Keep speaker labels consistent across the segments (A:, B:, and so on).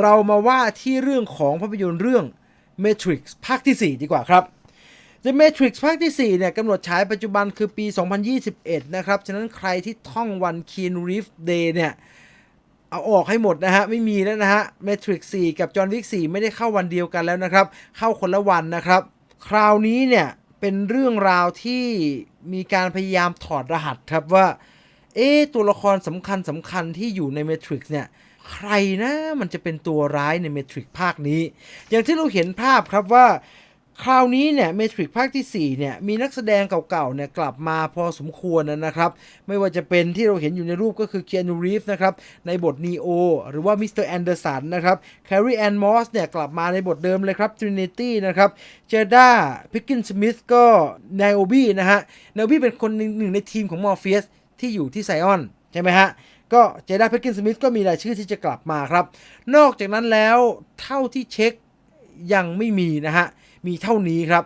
A: เรามาว่าที่เรื่องของภาพยนตร์เรื่อง Matrix ภาคที่ 4 ดีกว่าครับ The Matrix ภาคที่ 4 เนี่ยกำหนดฉายปัจจุบันคือปี 2021 นะครับ ฉะนั้นใครที่ท่องวัน Keanu Reeves Day เนี่ย เอาออกให้หมดนะฮะ ไม่มีแล้วนะฮะ Matrix 4 กับ John Wick 4ไม่ได้เข้าวันเดียวกันแล้วนะครับ เข้าคนละวันนะครับ คราวนี้เนี่ยเป็นเรื่องราวที่มีการพยายามถอดรหัสครับว่า เอ๊ตัวละครสำคัญสำคัญที่อยู่ใน Matrix เนี่ย ใครนะมันจะเป็นตัวร้ายใน Matrix ภาคนี้ อย่างที่เราเห็นภาพครับว่าคราวนี้เนี่ย Matrix ภาคที่ 4 เนี่ย มีนักแสดงเก่าๆ เนี่ย กลับมาพอสมควรนะครับ ไม่ว่าจะเป็นที่เราเห็นอยู่ในรูปก็คือ Keanu Reeves นะครับ ในบท Neo หรือว่า Mr. Anderson นเดอร์สันนะครับ Carrie Ann Moss เนี่ย กลับมาในบทเดิมเลยครับ Trinity นะครับ Jada Pinkett Smith ก็ Niobe นะฮะ Niobe เป็นคนหนึ่งในทีมของ Morpheus ที่อยู่ที่ไซออน ใช่ไหมฮะ ก็เจด้าเพกกินสมิธก็มีรายชื่อที่จะกลับมาครับ นอกจากนั้นแล้วเท่าที่เช็คยังไม่มีนะฮะ มีเท่านี้ครับ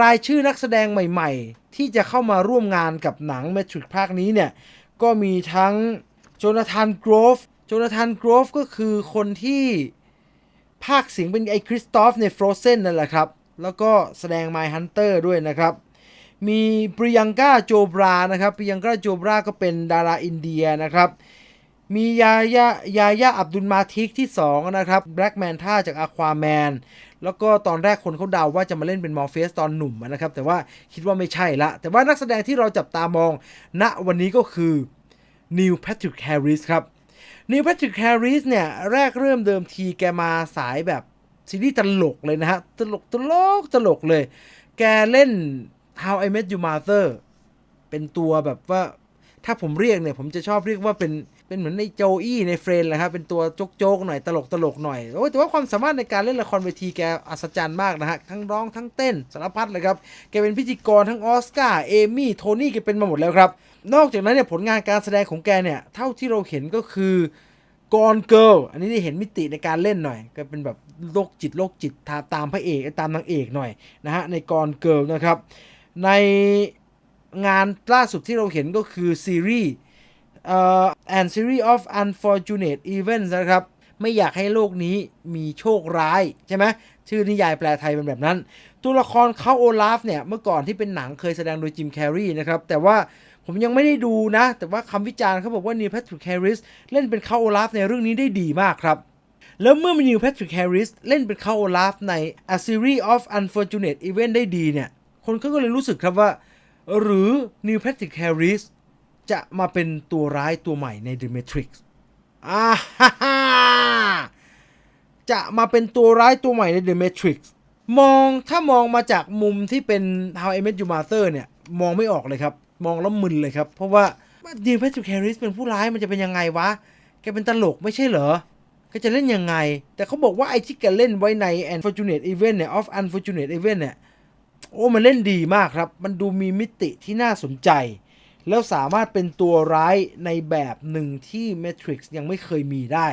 A: รายชื่อนักแสดงใหม่ๆ ที่จะเข้ามาร่วมงานกับหนัง Matrix ภาคนี้เนี่ย ก็มีทั้งโจนาธานกรอฟโจนาธานกรอฟก็คือคนที่ภาคเสียงเป็นไอ้คริสตอฟใน Frozen นั่นแหละครับ แล้วก็แสดง My Hunter ด้วยนะครับ มีปริยังกาโจบรานะครับปริยังกาโจบราก็เป็นดาราอินเดียนะครับ มียายายายาอับดุลมาทิกที่ 2 นะครับแบล็กแมนท่าจากอะควาแมนแล้วก็ตอนแรกคนเขาเดาว่าจะมาเล่นเป็นมอร์เฟสตอนหนุ่มนะครับ แต่ว่าคิดว่าไม่ใช่ละ แต่ว่านักแสดงที่เราจับตามองณวันนี้ก็คือนิวแพทริกแฮร์ริสครับนิวแพทริกแฮร์ริสเนี่ยแรกเริ่มเดิมทีแกมาสายแบบซีรีส์ตลกเลยนะฮะ ตลกตลกตลกเลย แกเล่น How I Met Your Mother เป็นตัวแบบว่า ถ้าผมเรียกเนี่ย ผมจะชอบเรียกว่าเป็นเป็นเหมือนในโจอี้ในเฟรนแหละครับ เป็นตัวโจ๊กๆหน่อยตลกตลกๆหน่อยโอ้ยแต่ว่าความสามารถในการเล่นละครเวทีแกอัศจรรย์มากนะฮะ ทั้งร้องทั้งเต้นสารพัดเลยครับ แกเป็นพิธีกรทั้งออสการ์เอมี่โทนี่แกเป็นมาหมดแล้วครับ นอกจากนั้นเนี่ยผลงานการแสดงของแกเนี่ย เท่าที่เราเห็นก็คือกอนเกิลอันนี้ได้เห็นมิติในการเล่นหน่อย ก็เป็นแบบโรคจิตโรคจิตตามตามพระเอกตามนางเอกหน่อยนะฮะในกอนเกิลนะครับ ในงานล่าสุดที่เราเห็นก็คือซีรีส์ and series of unfortunate events นะครับ ไม่อยากให้โลกนี้มีโชคร้าย ใช่ไหมชื่อนิยายแปลไทยเป็นแบบนั้น ตัวละครเขาโอลาฟเนี่ย เมื่อก่อนที่เป็นหนังเคยแสดงโดยจิมแคร์รีนะครับ แต่ว่าผมยังไม่ได้ดูนะ แต่ว่าคำวิจารณ์เขาบอกว่านี l แพทริกแฮร์ริสเล่นเป็นเขาโอลาฟในเรื่องนี้ได้ดีมากครับ แล้วเมื่อมีนิวแพทริกแฮร์ริสเล่นเป็นเขาโอลาฟใน A Series of Unfortunate Event ได้ดีเนี่ย คนก็เลยรู้สึกครับว่า หรือนิวแพทริกแฮร์ริสจะมาเป็นตัวร้ายตัวใหม่ใน The Matrix อ่าฮ่าฮ่าจะมาเป็นตัวร้ายตัวใหม่ใน The Matrix มองถ้ามองมาจากมุมที่เป็น How I Met Your Mother เนี่ย มองไม่ออกเลยครับ มองแล้วมึนเลยครับ เพราะว่านิวแพทริกแฮร์ริสเป็นผู้ร้ายมันจะเป็นยังไงวะ แกเป็นตลกไม่ใช่เหรอแกจะเล่นยังไง แต่เขาบอกว่าไอ้ที่แกเล่นไว้ใน Unfortunate Event เนี่ย of Unfortunate Event เนี่ย โอ้มันเล่นดีมากครับ มันดูมีมิติที่น่าสนใจ แล้วสามารถเป็นตัวร้ายในแบบหนึ่งที่ Matrix ยังไม่เคยมีได้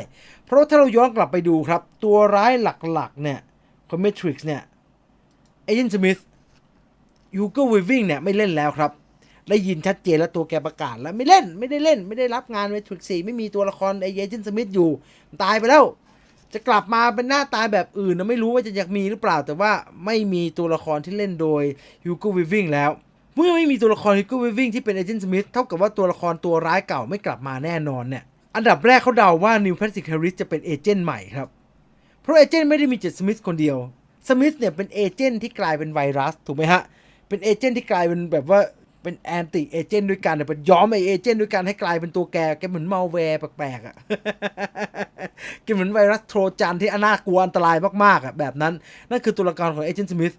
A: เพราะถ้าเราย้อนกลับไปดูครับ ตัวร้ายหลักๆเนี่ยของ Matrix เนี่ยเอเจนต์สมิธยูเกอร์วิวิ่งเนี่ยไม่เล่นแล้วครับได้ยินชัดเจนแล้วตัวแกประกาศแล้วไม่เล่นไม่ได้เล่น ไม่ได้รับงาน Matrix 4ไม่มีตัวละครไอเอเจนต์สมิธอยู่ ตายไปแล้ว จะกลับมาเป็นหน้าตาแบบอื่นนะไม่รู้ว่าจะอยากมีหรือเปล่า แต่ว่าไม่มีตัวละครที่เล่นโดยยูโกวิวิงแล้ว เมื่อไม่มีตัวละครยูโกวิวิงที่เป็นเอเจนต์สมิธเท่ากับว่าตัวละครตัวร้ายเก่าไม่กลับมาแน่นอนเนี่ยอันดับแรกเขาเดาว่านิวแพทริกแฮร์ริสจะเป็นเอเจนต์ใหม่ครับ เพราะเอเจนต์ไม่ได้มีเจ็ดสมิธคนเดียวสมิธเนี่ยเป็นเอเจนต์ที่กลายเป็นไวรัสถูกไหมฮะเป็นเอเจนต์ที่กลายเป็นแบบว่าเป็นแอนติเอเจนต์ด้วยกันเนี่ยเป็นย้อมไอเอเจนต์ด้วยกันให้กลายเป็นตัวแกแกเหมือนมัลแวร์แปลกๆอะ แกเหมือนไวรัสโทรจันที่อน่ากลัวอันตรายมากๆอะแบบนั้น นั่นคือตัวละครของเอเจนต์สมิธ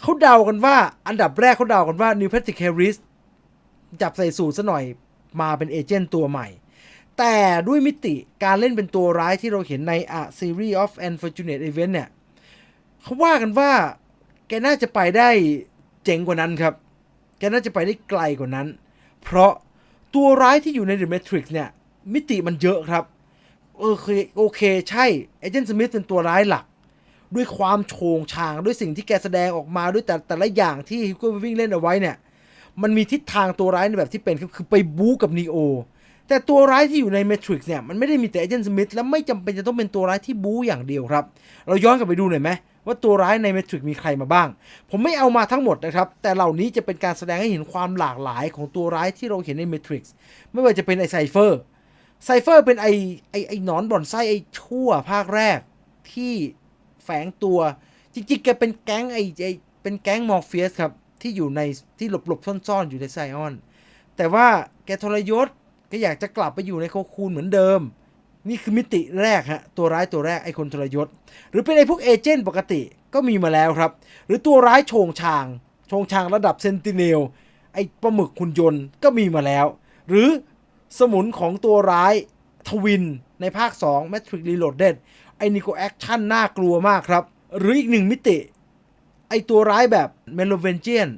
A: เขาเดากันว่าอันดับแรกเขาเดากันว่านิวแพทริกแฮริสจับใส่สูตรซะหน่อยมาเป็นเอเจนต์ตัวใหม่ แต่ด้วยมิติการเล่นเป็นตัวร้ายที่เราเห็นใน A Series of Unfortunate Event เนี่ยเขาว่ากันว่าแกน่าจะไปได้เจ๋งกว่านั้นครับ แกน่าจะไปได้ไกลกว่านั้น เพราะตัวร้ายที่อยู่ใน The Matrix เนี่ย มิติมันเยอะครับ เออเคโอเคใช่เอเจนต์สมิธเป็นตัวร้ายหลัก ด้วยความโฉงฉางด้วยสิ่งที่แกแสดงออกมาด้วยแต่แต่ละอย่างที่ฮิวโก้วิ่งเล่นเอาไว้เนี่ย มันมีทิศทางตัวร้ายในแบบที่เป็นคือไปบู๊กับนีโอแต่ตัวร้ายที่อยู่ใน Matrix เนี่ย มันไม่ได้มีแต่เอเจนต์สมิธและไม่จำเป็นจะต้องเป็นตัวร้ายที่บู๊อย่างเดียวครับ เราย้อนกลับไปดูหน่อยไหมว่าตัวร้ายใน Matrix มีใครมาบ้าง ผมไม่เอามาทั้งหมดนะครับ แต่เหล่านี้จะเป็นการแสดงให้เห็นความหลากหลายของตัวร้ายที่เราเห็นใน Matrix ไม่ว่าจะเป็นไอไซเฟอร์ ไซเฟอร์เป็นไอไอไอหนอนบ่อนไส้ไอชั่วภาคแรกที่แฝงตัว จริงๆแกเป็นแก๊งไอไอเป็นแก๊งมอร์เฟียสครับ ที่อยู่ในที่หลบๆซ่อนๆ อยู่ในไซออน แต่ว่าแกทรยศก็อยากจะกลับไปอยู่ในโคคูนเหมือนเดิม นี่คือมิติแรกฮะ ตัวร้ายตัวแรกไอ้คนทรยศ หรือเป็นไอ้พวกเอเจนต์ปกติก็มีมาแล้วครับ หรือตัวร้ายโชงชาง โชงชางระดับเซนติเนลไอ้ปลาหมึกคุณยนต์ก็มีมาแล้ว หรือ สมุนของตัวร้ายทวินในภาค 2 Matrix Reloaded ไอ้นิโกแอคชั่นน่ากลัวมากครับ หรืออีกหนึ่งมิติ ไอตัวร้ายแบบเมโลเวนเจียน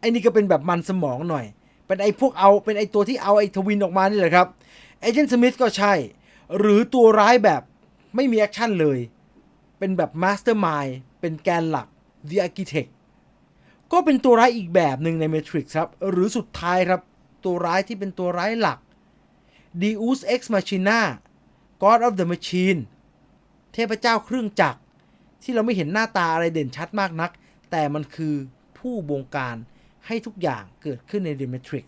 A: ไอนี่ก็เป็นแบบมันสมองหน่อย เป็นไอพวกเอาเป็นไอตัวที่เอาไอทวินออกมานี่แหละครับเอเจนต์สมิธก็ใช่ หรือตัวร้ายแบบไม่มีแอคชั่นเลย เป็นแบบมาสเตอร์มายเป็นแกนหลัก The Architect ก็เป็นตัวร้ายอีกแบบหนึ่งใน Matrix ครับ หรือสุดท้ายครับ ตัวร้ายที่เป็นตัวร้ายหลัก Deus Ex Machina God of the Machine เทพเจ้าเครื่องจักร ที่เราไม่เห็นหน้าตาอะไรเด่นชัดมากนัก แต่มันคือผู้บงการให้ทุกอย่างเกิดขึ้นใน The Matrix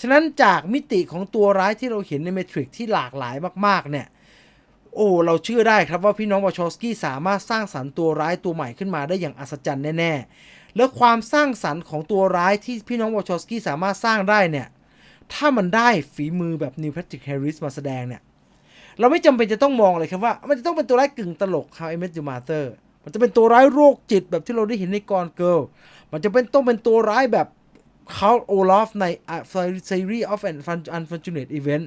A: ฉะนั้นจากมิติของตัวร้ายที่เราเห็นใน Matrix ที่หลากหลายมาก ๆ เนี่ย โอ้ เราเชื่อได้ครับว่าพี่น้องวอชอสกี้สามารถสร้างสรรค์ตัวร้ายตัวใหม่ขึ้นมาได้อย่างอัศจรรย์แน่ ๆ แล้วความสร้างสรรค์ของตัวร้ายที่พี่น้องวอชอสกี้สามารถสร้างได้เนี่ย ถ้ามันได้ฝีมือแบบนิวแพทริกแฮร์ริสมาแสดงเนี่ย เราไม่จำเป็นจะต้องมองเลยครับว่า มันจะต้องเป็นตัวร้ายกึ่งตลก How I Met Your Mother มันจะเป็นตัวร้ายโรคจิตแบบที่เราได้เห็นในกอนเกิลมันจะเป็นต้องเป็นตัวร้ายแบบเขาโอลอฟใน A Series of an Unfortunate Event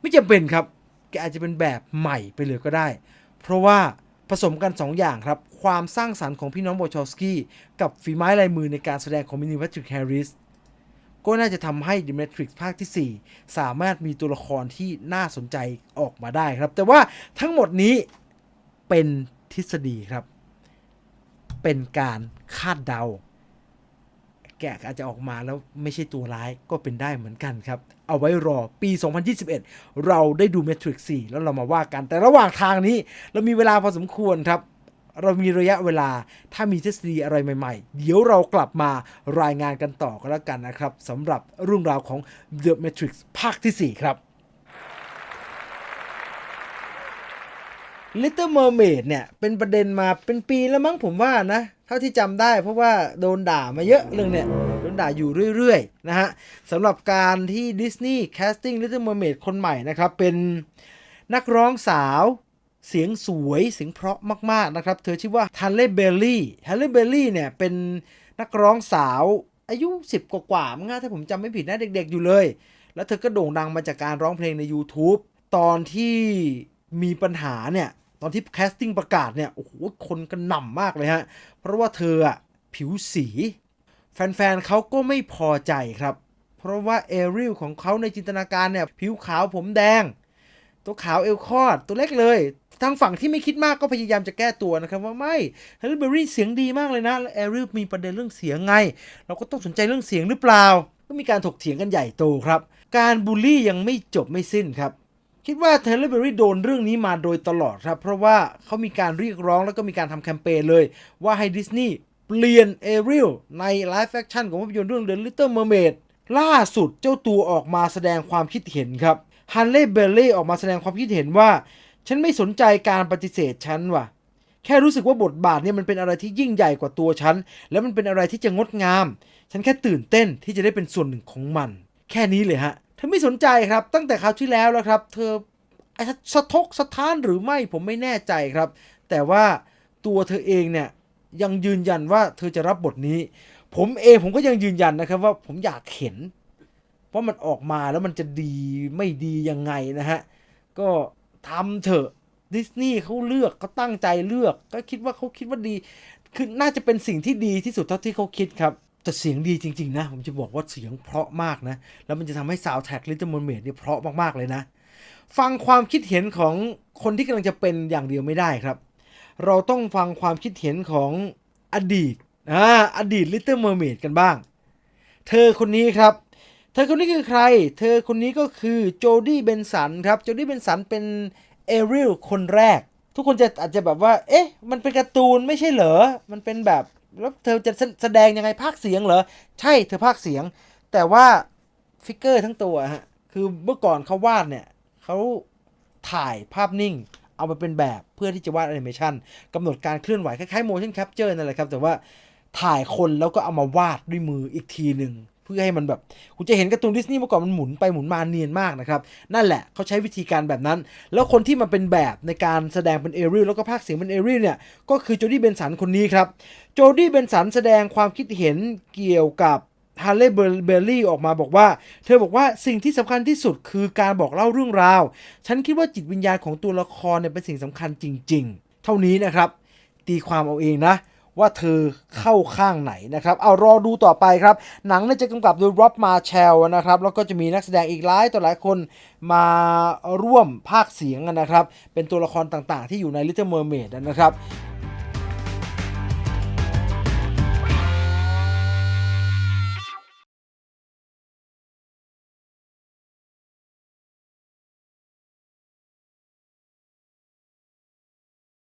A: ไม่จำเป็นครับ แกอาจจะเป็นแบบใหม่ไปเลยก็ได้ เพราะว่าผสมกัน 2ออย่างครับ ความสร้างสรรค์ของพี่น้องโบชอสกี้ กับฝีไม้ลายมือในการแสดงของมินิวัตริกแฮร์ริส ก็น่าจะทำให้ The Matrix ภาคที่ 4 สามารถมีตัวละครที่น่าสนใจออกมาได้ครับ แต่ว่าทั้งหมดนี้เป็นทฤษฎีครับ เป็นการคาดเดา แกะอาจจะออกมาแล้วไม่ใช่ตัวร้ายก็เป็นได้เหมือนกันครับ เอาไว้รอปี 2021 เราได้ดู Matrix 4 แล้วเรามาว่ากัน แต่ระหว่างทางนี้เรามีเวลาพอสมควรครับ เรามีระยะเวลา ถ้ามีทฤษฎีอะไรใหม่ๆ เดี๋ยวเรากลับมารายงานกันต่อกันแล้วกันนะครับสำหรับเรื่องราวของ The Matrix ภาคที่ 4 ครับ Little Mermaid เนี่ย เป็นประเด็นมาเป็นปีแล้วมั้งผมว่านะ เท่าที่จำได้เพราะว่าโดนด่ามาเยอะเรื่องเนี่ย โดนด่าอยู่เรื่อยๆ นะฮะสำหรับการที่ดิสนีย์แคสติ้ง Little Mermaid คนใหม่นะครับ เป็นนักร้องสาว เสียงสวยเสียงเพราะมาก ๆ นะครับ เธอชื่อว่าฮันเล่เบลลี่ฮันเล่เบลลี่เนี่ยเป็นนักร้องสาวอายุ 10 กว่าๆมั้งถ้าผมจำไม่ผิดนะเด็ก ๆ อยู่เลย แล้วเธอก็โด่งดังมาจากการร้องเพลงใน YouTube ตอนที่มีปัญหาเนี่ย ตอนที่แคสติ้งประกาศเนี่ย โอ้โห คนกันหน่ำมากเลยฮะ เพราะว่าเธออะผิวสี แฟน ๆเขาก็ไม่พอใจครับ เพราะว่าเอริลของเขาในจินตนาการเนี่ย ผิวขาวผมแดง ตัวขาวเอลคอดตัวเล็กเลย ทางฝั่งที่ไม่คิดมากก็พยายามจะแก้ตัวนะครับว่าไม่ฮันนี่เบอร์รี่เสียงดีมากเลยนะแอริลมีประเด็นเรื่องเสียงไง เราก็ต้องสนใจเรื่องเสียงหรือเปล่า ก็มีการถกเถียงกันใหญ่โตครับ การบูลลี่ยังไม่จบไม่สิ้นครับคิดว่าเทเลเบอรี่โดนเรื่องนี้มาโดยตลอดครับ เพราะว่าเขามีการเรียกร้องแล้วก็มีการทำแคมเปญเลย ว่าให้ดิสนีย์เปลี่ยนเอริลในไลฟ์แฟคชั่นของภาพยนตร์เรื่อง The Little Mermaid ล่าสุดเจ้าตัวออกมาแสดงความคิดเห็นครับฮันเล่เบลเล่ออกมาแสดงความคิดเห็นว่า ฉันไม่สนใจการปฏิเสธฉันว่ะ แค่รู้สึกว่าบทบาทเนี่ยมันเป็นอะไรที่ยิ่งใหญ่กว่าตัวฉัน แล้วมันเป็นอะไรที่จะงดงาม ฉันแค่ตื่นเต้นที่จะได้เป็นส่วนหนึ่งของมัน แค่นี้เลยฮะ เธอไม่สนใจครับ ตั้งแต่คราวที่แล้วแล้วครับ เธอสะทกสะท้านหรือไม่ผมไม่แน่ใจครับ แต่ว่าตัวเธอเองเนี่ยยังยืนยันว่าเธอจะรับบทนี้ ผมเองผมก็ยังยืนยันนะครับว่าผมอยากเห็นว่ามันออกมาแล้วมันจะดีไม่ดียังไงนะฮะ ก็ ทำเถอะดิสนีย์เขาเลือกเขาตั้งใจเลือก ก็คิดว่าเขาคิดว่าดี คือน่าจะเป็นสิ่งที่ดีที่สุดเท่าที่เขาคิดครับแต่เสียงดีจริง ๆ นะ ผมจะบอกว่าเสียงเพราะมากนะ แล้วมันจะทำให้ซาวแท็กลิตเติ้ลมอนเมดเนี่ยเพราะมากๆเลยนะ ฟังความคิดเห็นของคนที่กำลังจะเป็นอย่างเดียวไม่ได้ครับ เราต้องฟังความคิดเห็นของอดีตอ่าอดีตลิตเติ้ลมอร์เมดกันบ้าง เธอคนนี้ครับ เธอคนนี้คือใคร เธอคนนี้ก็คือโจดี้ เบนสันครับ โจดี้ เบนสันเป็นเอริลคนแรก ทุกคนจะอาจจะแบบว่า เอ๊ะ มันเป็นการ์ตูนไม่ใช่เหรอ มันเป็นแบบ แล้วเธอจะแสดงยังไงภาคเสียงเหรอ ใช่ เธอภาคเสียง แต่ว่าฟิกเกอร์ทั้งตัวฮะ คือเมื่อก่อนเขาวาดเนี่ย เขาถ่ายภาพนิ่ง เอามาเป็นแบบเพื่อที่จะวาดแอนิเมชันกำหนดการเคลื่อนไหวคล้ายๆ motion capture นั่นแหละครับ แต่ว่าถ่ายคนแล้วก็เอามาวาดด้วยมืออีกทีหนึ่ง เพื่อให้มันแบบคุณจะเห็นการ์ตูนดิสนีย์เมื่อก่อนมันหมุนไปหมุนมาเนียนมากนะครับ นั่นแหละเขาใช้วิธีการแบบนั้น แล้วคนที่มาเป็นแบบในการแสดงเป็นเอริลแล้วก็ภาคเสียงเป็นเอริลเนี่ย ก็คือโจดี้เบนสันคนนี้ครับ โจดี้เบนสันแสดงความคิดเห็นเกี่ยวกับฮาร์เลย์เบลลี่ออกมาบอกว่า เธอบอกว่าสิ่งที่สำคัญที่สุดคือการบอกเล่าเรื่องราว ฉันคิดว่าจิตวิญญาณของตัวละครเนี่ยเป็นสิ่งสำคัญจริง ๆ เท่านี้นะครับ ตีความเอาเองนะ ว่าเธอเข้าข้างไหนนะครับ เอารอดูต่อไปครับ หนังเนี่ยจะกำกับโดยร็อบมาแชลนะครับ แล้วก็จะมีนักแสดงอีกหลายต่อหลายคนมาร่วมภาคเสียงนะครับ เป็นตัวละครต่างๆ ที่อยู่ใน Little Mermaid นะครับ